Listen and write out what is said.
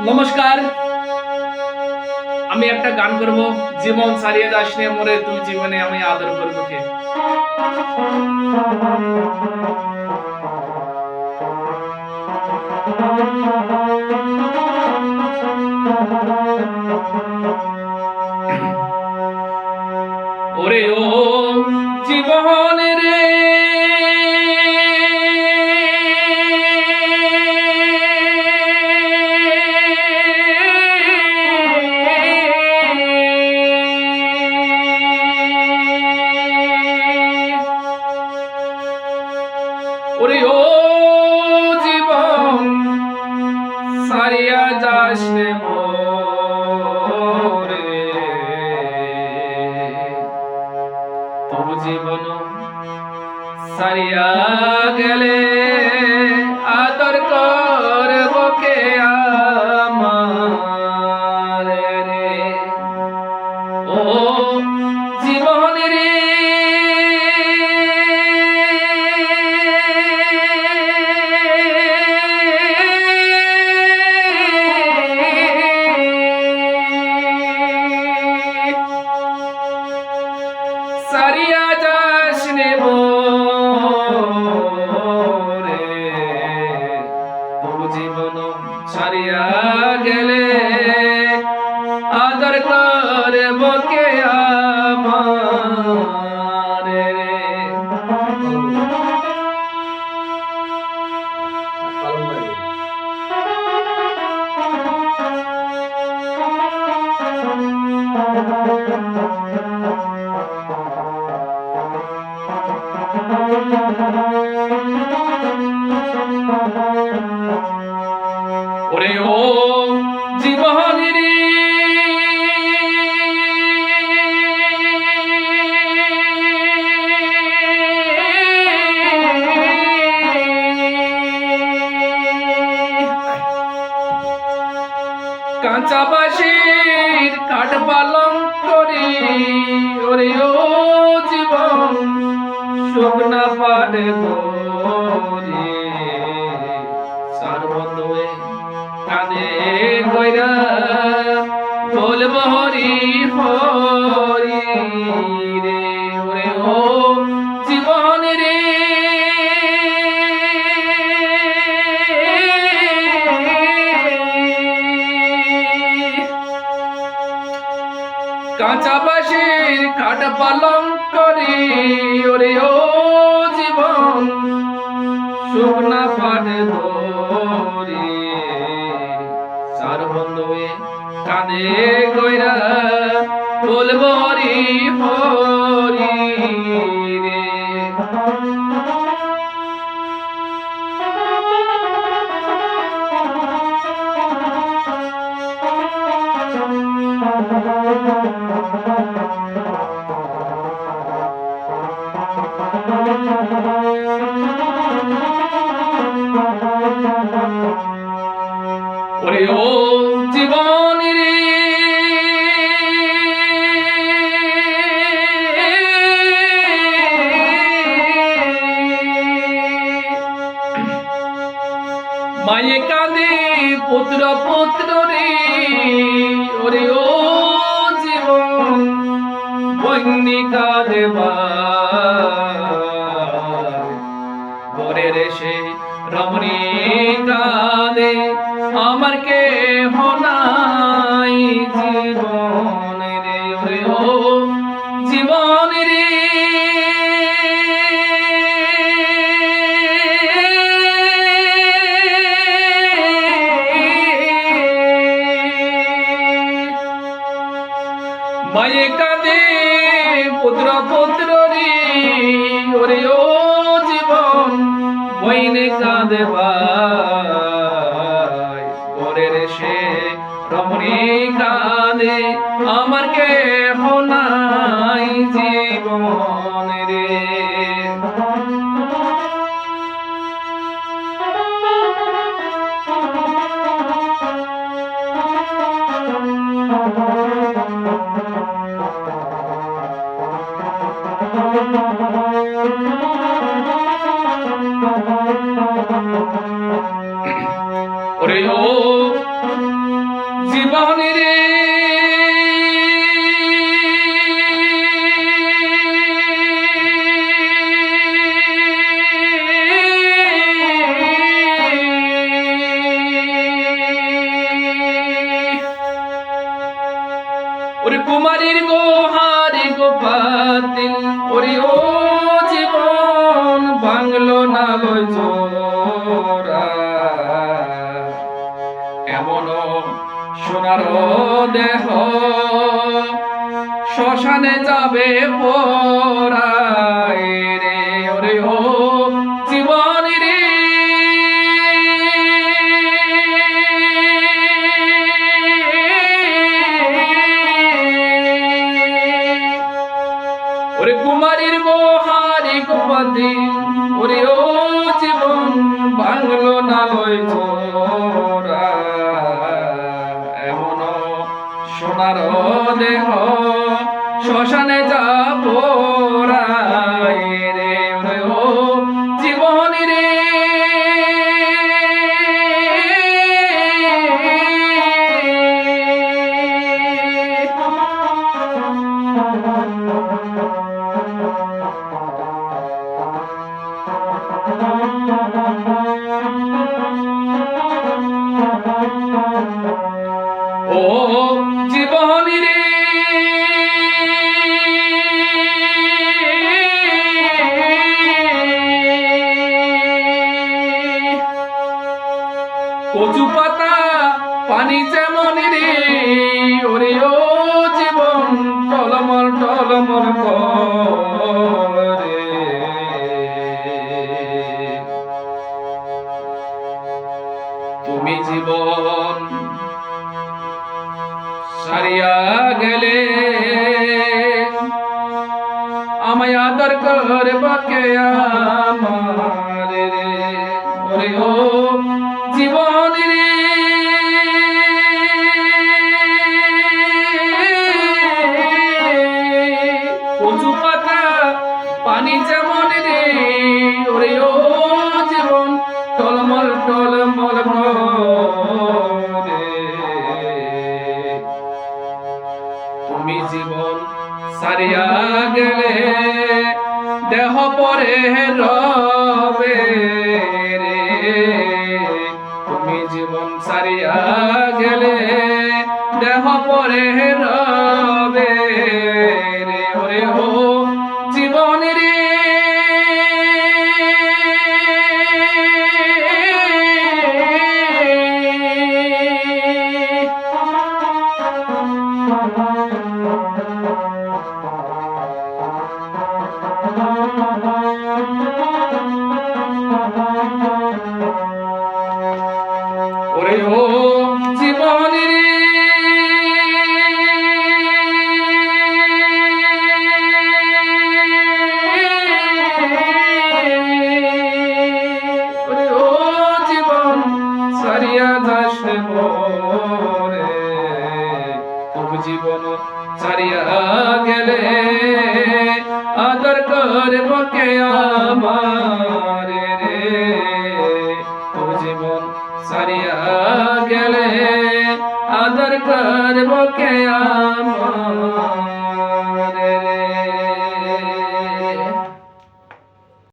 নমস্কার। আমি একটা গান করব, জীবন সারিয়ে দাস নে মরে, তুই জীবনে আমি আদর করব কে? ওরে ও, জীবন জীবন সারিয়া গেলে বকে আমার ওরে ও কাঁচা বাসির কাঠ পালং করি। ওরে ও জীবন শুকনা পাড়ে ধরে সারবন্ধে কানে কইরা বলব হরি হরি কাঁচা বাসির কাঠ পালং করি। ওরে ও জীবন, শুকনা পানে ধরে। চার কানে কাঁদে গইরা বলব হরি ও জীবন রে মায়ে কাঁদে পুত্র পুত্র রে, ওরে ও জীবন বন্যি কাঁদে ঘরে রেসে রমণী কাঁদে আমার কে হনাই জীবন রে ও জীবন রে মায়ে কাঁদে পুত্র পুত্র রে ওরে ও জীবন বইনে কাঁদে ভাই কাঁদে আমার কে হোনাই জীবন রে গহনে রে। ওরে কুমারীর গোহারি গোপাতিল ওরে ও জীবন বাংলো না লই জোরা সোনার দেহ। শ্মশানে যাবে পরায় রে, ওরে ও জীবন রে ওরে কুমারীর গোহারি গোপতি ওরে ও জীবন বাংলো না লয় দেহ শ্মশানে যাব রে জীবন রে। ও কচু পাতা পানি যেমন রে, ওরে ও জীবন টলমল টলমল করে। তুমি জীবন সারিয়া গেলে, আমায় আদর করবাকে আমার। তুমি জীবন সারিয়া গেলে দেহ পরে রবে রে। তুমি জীবন সারিয়া গেলে দেহ পরে রবে তোমাকে আমার রে। ও জীবন সারিয়া গেলে আদর করব কে